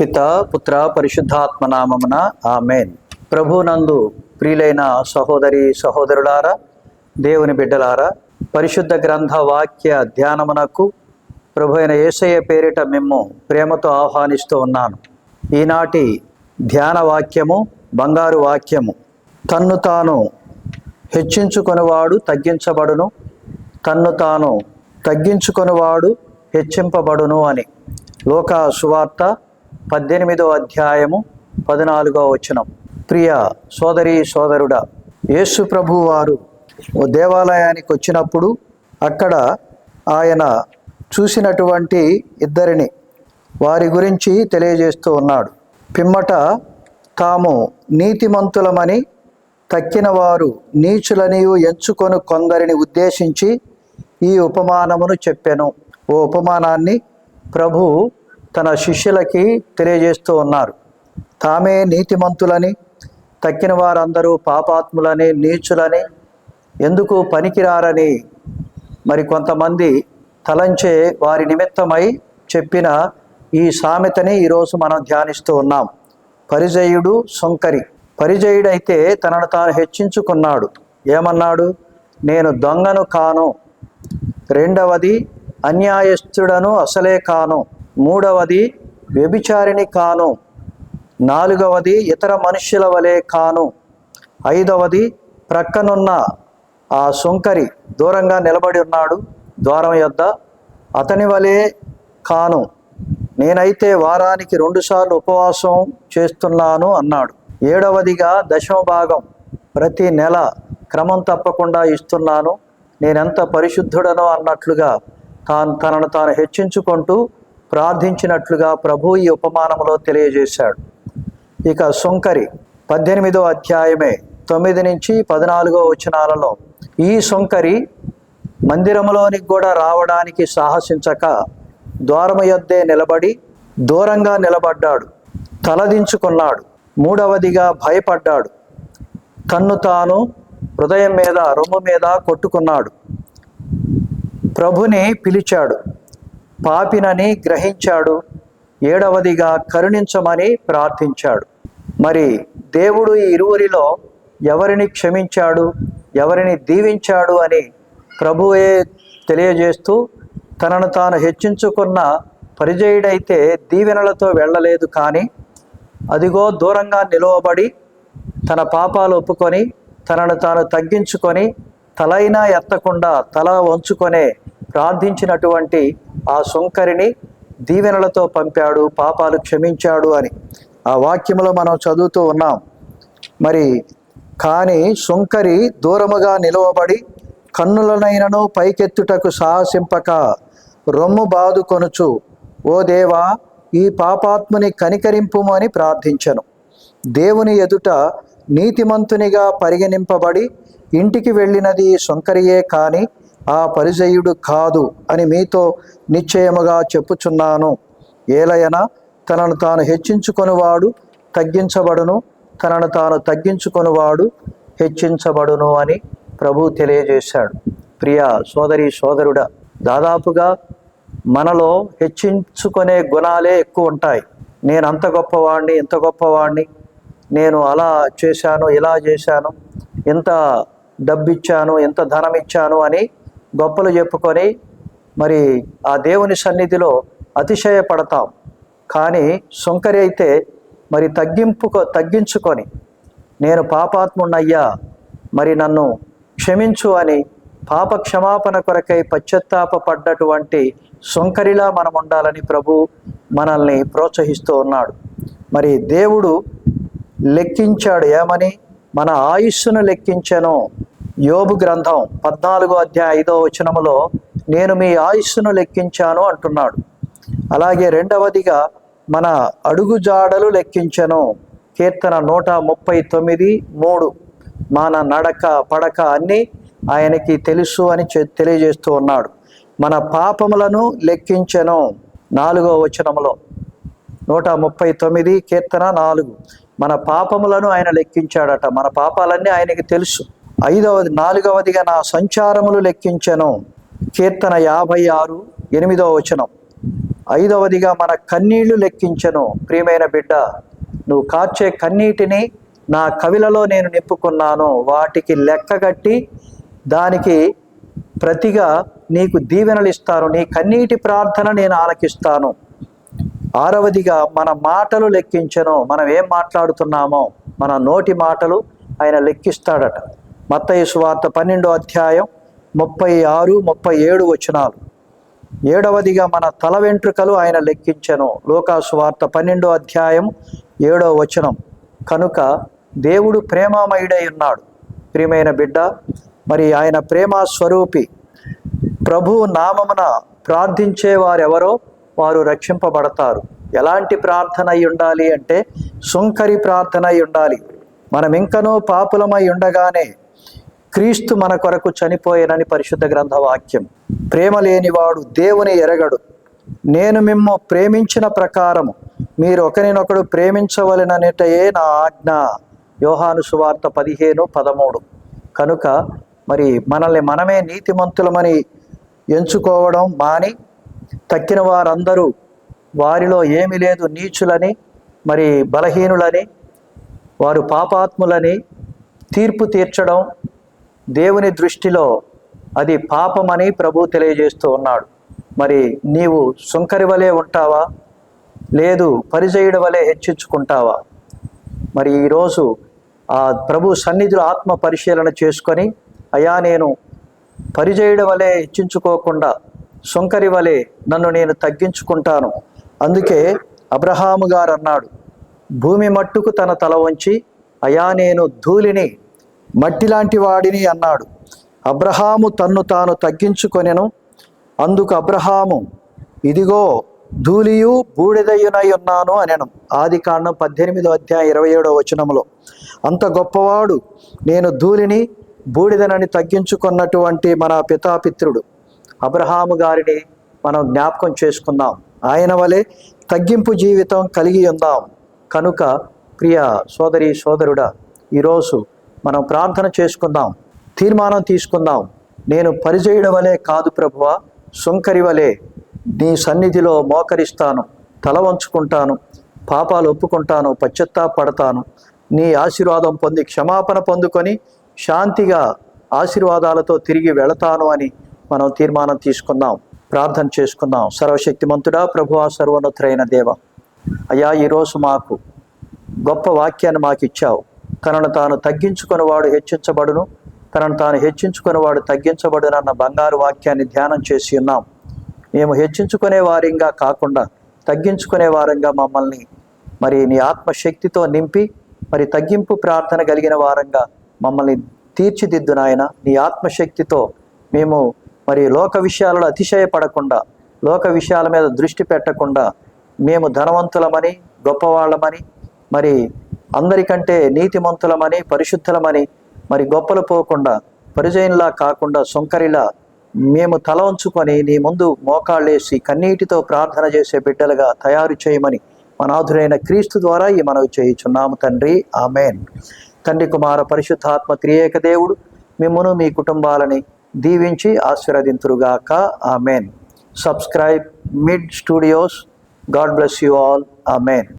పిత పుత్ర పరిశుద్ధాత్మ నామమున ఆమెన్. ప్రభునందు ప్రియులైన సహోదరి సహోదరులారా దేవుని బిడ్డలారా పరిశుద్ధ గ్రంథ వాక్య ధ్యానమునకు ప్రభు అయిన యేసయ్య పేరిట మిమ్ము ప్రేమతో ఆహ్వానిస్తూ ఉన్నాను. ఈనాటి ధ్యాన వాక్యము బంగారు వాక్యము. తన్ను తాను హెచ్చించుకొనివాడు తగ్గించబడును తన్ను తాను తగ్గించుకొనివాడు హెచ్చింపబడును అని. లోక సువార్త పద్దెనిమిదో అధ్యాయము పద్నాలుగో వచనం. ప్రియ సోదరి సోదరుడా యేసు ప్రభు వారు ఓ దేవాలయానికి వచ్చినప్పుడు అక్కడ ఆయన చూసినటువంటి ఇద్దరిని వారి గురించి తెలియజేస్తూ ఉన్నాడు. పిమ్మట తాము నీతిమంతులమని తక్కిన వారు నీచులనియు ఎంచుకొని కొందరిని ఉద్దేశించి ఈ ఉపమానమును చెప్పాను. ఓ ఉపమానాన్ని ప్రభు తన శిష్యులకి తెలియజేస్తూ ఉన్నారు. తామే నీతిమంతులని తక్కిన వారందరూ పాపాత్ములని నీచులని ఎందుకు పనికిరారని మరి కొంతమంది తలంచే వారి నిమిత్తమై చెప్పిన ఈ సామెతని ఈరోజు మనం ధ్యానిస్తూ ఉన్నాం. పరిజయుడు సొంకరి. పరిజయుడైతే తనను తాను హెచ్చించుకున్నాడు. ఏమన్నాడు? నేను దొంగను కాను. రెండవది అన్యాయస్తుడను అసలే కాను. మూడవది వ్యభిచారిణి కాను. నాలుగవది ఇతర మనుష్యుల వలె కాను. ఐదవది ప్రక్కనున్న ఆ సుంకరి దూరంగా నిలబడి ఉన్నాడు ద్వారం యొద్ద. అతని వలె కాను. నేనైతే వారానికి రెండుసార్లు ఉపవాసం చేస్తున్నాను అన్నాడు. ఏడవదిగా దశమ భాగం. ప్రతి నెల క్రమం తప్పకుండా ఇస్తున్నాను. నేనెంత పరిశుద్ధుడనో అన్నట్లుగా తాను తనను తాను హెచ్చించుకుంటూ ప్రార్థించినట్లుగా ప్రభు ఈ ఉపమానములో తెలియజేశాడు. ఇక సుంకరి పద్దెనిమిదో అధ్యాయమే తొమ్మిది నుంచి పద్నాలుగో వచనాలలో ఈ సుంకరి మందిరంలోనికి కూడా రావడానికి సాహసించక ద్వారము యొద్దే నిలబడి దూరంగా నిలబడ్డాడు. తలదించుకున్నాడు. మూడవదిగా భయపడ్డాడు. తన్ను తాను హృదయం మీద రొమ్ము మీద కొట్టుకున్నాడు. ప్రభుని పిలిచాడు. పాపినని గ్రహించాడు. ఏడవదిగా కరుణించమని ప్రార్థించాడు. మరి దేవుడు ఈ ఇరువురిలో ఎవరిని క్షమించాడు? ఎవరిని దీవించాడు అని ప్రభువే తెలియజేస్తూ తనను తాను హెచ్చించుకున్న పరిజయుడైతే దీవెనలతో వెళ్ళలేదు కానీ అదిగో దూరంగా నిలువబడి తన పాపాలు ఒప్పుకొని తనను తాను తగ్గించుకొని తలైనా ఎత్తకుండా తల వంచుకొనే ప్రార్థించినటువంటి ఆ సుంకరిని దీవెనలతో పంపాడు పాపాలు క్షమించాడు అని. ఆ వాక్యములో మనం చదువుతూ ఉన్నాం. మరి కానీ సుంకరి దూరముగా నిలువబడి కన్నులనైనను పైకెత్తుటకు సాహసింపక రొమ్ము బాదుకొనుచు ఓ దేవా ఈ పాపాత్ముని కనికరింపుము అని ప్రార్థించను. దేవుని ఎదుట నీతిమంతునిగా పరిగణింపబడి ఇంటికి వెళ్ళినది సుంకరియే కానీ ఆ పరిజయుడు కాదు అని మీతో నిశ్చయముగా చెప్పుచున్నాను. ఏలయన తనను తాను హెచ్చించుకొనివాడు తగ్గించబడును తనను తాను తగ్గించుకొనివాడు హెచ్చించబడును అని ప్రభు తెలియజేశాడు. ప్రియ సోదరి సోదరుడా దాదాపుగా మనలో హెచ్చించుకునే గుణాలే ఎక్కువ ఉంటాయి. నేను అంత గొప్పవాడిని ఇంత గొప్పవాడిని నేను అలా చేశాను ఇలా చేశాను ఇంత డబ్బిచ్చాను ఇంత ధనం ఇచ్చాను అని గొప్పలు చెప్పుకొని మరి ఆ దేవుని సన్నిధిలో అతిశయపడతాం. కానీ సుంకరి అయితే మరి తగ్గింపు తగ్గించుకొని నేను పాపాత్ముణ్ణయ్యా మరి నన్ను క్షమించు అని పాప క్షమాపణ కొరకై పశ్చాత్తాప పడ్డటువంటి సుంకరిలా మనం ఉండాలని ప్రభు మనల్ని ప్రోత్సహిస్తూ ఉన్నాడు. మరి దేవుడు లెక్కించాడు ఏమని? మన ఆయుస్సును లెక్కించను యోబు గ్రంథం పద్నాలుగో అధ్యాయ ఐదో వచనములో నేను మీ ఆయుస్సును లెక్కించాను అంటున్నాడు. అలాగే రెండవదిగా మన అడుగుజాడలు లెక్కించను. కీర్తన నూట ముప్పై తొమ్మిది మూడు. మన నడక పడక అన్నీ ఆయనకి తెలుసు అని చె- తెలియజేస్తూ ఉన్నాడు. మన పాపములను లెక్కించను. నాలుగో వచనములో నూట ముప్పై తొమ్మిది కీర్తన నాలుగు. మన పాపములను ఆయన లెక్కించాడట. మన పాపాలన్నీ ఆయనకి తెలుసు. ఐదవది నాలుగవదిగా నా సంచారములు లెక్కించెను. కీర్తన యాభై ఆరు ఎనిమిదవ వచనం. ఐదవదిగా మన కన్నీళ్ళు లెక్కించను. ప్రియమైన బిడ్డ నువ్వు కాచే కన్నీటిని నా కవిలలో నేను నింపుకున్నాను. వాటికి లెక్కగట్టి దానికి ప్రతిగా నీకు దీవెనలు ఇస్తాను. నీ కన్నీటి ప్రార్థన నేను ఆలకిస్తాను. ఆరవదిగా మన మాటలు లెక్కించను. మనం ఏం మాట్లాడుతున్నామో మన నోటి మాటలు ఆయన లెక్కిస్తాడట. మత్తయి సువార్త పన్నెండో అధ్యాయం ముప్పై ఆరు ముప్పై ఏడు వచనాలు. ఏడవదిగా మన తల వెంట్రుకలు ఆయన లెక్కించను. లోకా సువార్త పన్నెండో అధ్యాయం ఏడో వచనం. కనుక దేవుడు ప్రేమామయుడై ఉన్నాడు. ప్రియమైన బిడ్డ మరి ఆయన ప్రేమ స్వరూపి. ప్రభు నామమున ప్రార్థించే వారెవరో వారు రక్షింపబడతారు. ఎలాంటి ప్రార్థన అయి ఉండాలి అంటే సుంకరి ప్రార్థన అయి ఉండాలి. మనం ఇంకనూ పాపులమై ఉండగానే క్రీస్తు మన కొరకు చనిపోయేనని పరిశుద్ధ గ్రంథ వాక్యం ప్రేమ లేనివాడు దేవుని ఎరగడు. నేను మిమ్ము ప్రేమించిన ప్రకారము మీరు ఒకరినొకడు ప్రేమించవలననేటయే నా ఆజ్ఞ. యోహాను సువార్త పదిహేను పదమూడు. కనుక మరి మనల్ని మనమే నీతిమంతులమని ఎంచుకోవడం మాని తక్కిన వారందరూ వారిలో ఏమీ లేదు నీచులని మరి బలహీనులని వారు పాపాత్ములని తీర్పు తీర్చడం దేవుని దృష్టిలో అది పాపమని ప్రభు తెలియజేస్తూ ఉన్నాడు. మరి నీవు సుంకరి వలె ఉంటావా? లేదు పరిచయుడి వలె హెచ్చించుకుంటావా? మరి ఈరోజు ఆ ప్రభు సన్నిధిలో ఆత్మ పరిశీలన చేసుకొని అయా నేను పరిచయుడి వలె హెచ్చించుకోకుండా సుంకరి వలె నన్ను నేను తగ్గించుకుంటాను. అందుకే అబ్రహాము గారు అన్నాడు భూమి మట్టుకు తన తల వంచి అయా నేను ధూళిని మట్టి లాంటి వాడిని అన్నాడు. అబ్రహాము తన్ను తాను తగ్గించుకొనెను. అందుకు అబ్రహాము ఇదిగో ధూళియు బూడిదయ్యునై ఉన్నాను అనెను. ఆది కాండం పద్దెనిమిదో అధ్యాయం ఇరవై ఏడో వచనములో అంత గొప్పవాడు నేను ధూళిని బూడిదనని తగ్గించుకున్నటువంటి మన పితాపిత్రుడు. అబ్రహాము గారిని మనం జ్ఞాపకం చేసుకుందాం. ఆయన వలె తగ్గింపు జీవితం కలిగి ఉందాం. కనుక ప్రియ సోదరి సోదరుడా ఈరోజు మనం ప్రార్థన చేసుకుందాం తీర్మానం తీసుకుందాం. నేను పరిచేయడం వలె కాదు ప్రభువ సుంకరి వలె నీ సన్నిధిలో మోకరిస్తాను తల వంచుకుంటాను పాపాలు ఒప్పుకుంటాను పశ్చత్తాపడతాను. నీ ఆశీర్వాదం పొంది క్షమాపణ పొందుకొని శాంతిగా ఆశీర్వాదాలతో తిరిగి వెళతాను అని మనం తీర్మానం తీసుకుందాం ప్రార్థన చేసుకుందాం. సర్వశక్తిమంతుడా ప్రభువా సర్వోన్నతుడైన దేవ అయ్యా ఈరోజు మాకు గొప్ప వాక్యాన్ని మాకు ఇచ్చావు తనను తాను తగ్గించుకుని వాడు హెచ్చించబడును. తనను తాను హెచ్చించుకుని తగ్గించబడునన్న బంగారు వాక్యాన్ని ధ్యానం చేసి ఉన్నాం. మేము హెచ్చించుకునే వారంగా కాకుండా తగ్గించుకునే వారంగా మమ్మల్ని మరి నీ ఆత్మశక్తితో నింపి మరి తగ్గింపు ప్రార్థన కలిగిన వారంగా మమ్మల్ని తీర్చిదిద్దు నాయన. నీ ఆత్మశక్తితో మేము మరి లోక విషయాలలో అతిశయపడకుండా లోక విషయాల మీద దృష్టి పెట్టకుండా మేము ధనవంతులమని గొప్పవాళ్ళమని మరి అందరికంటే నీతిమంతులమని పరిశుద్ధులమని మరి గొప్పలు పోకుండా పరిజయంలా కాకుండా సొంకరిలా మేము తల ఉంచుకొని నీ ముందు మోకాళ్ళేసి కన్నీటితో ప్రార్థన చేసే బిడ్డలుగా తయారు చేయమని మనాధుడైన క్రీస్తు ద్వారా ఈ మనవి చేయుచున్నాము తండ్రి. ఆమెన్. తండ్రి కుమార పరిశుద్ధాత్మ త్రియేక దేవుడు మిమ్మును మీ కుటుంబాలని దీవించి ఆశీర్వదింతురుగాక. Amen. Subscribe mid studios god bless you all amen.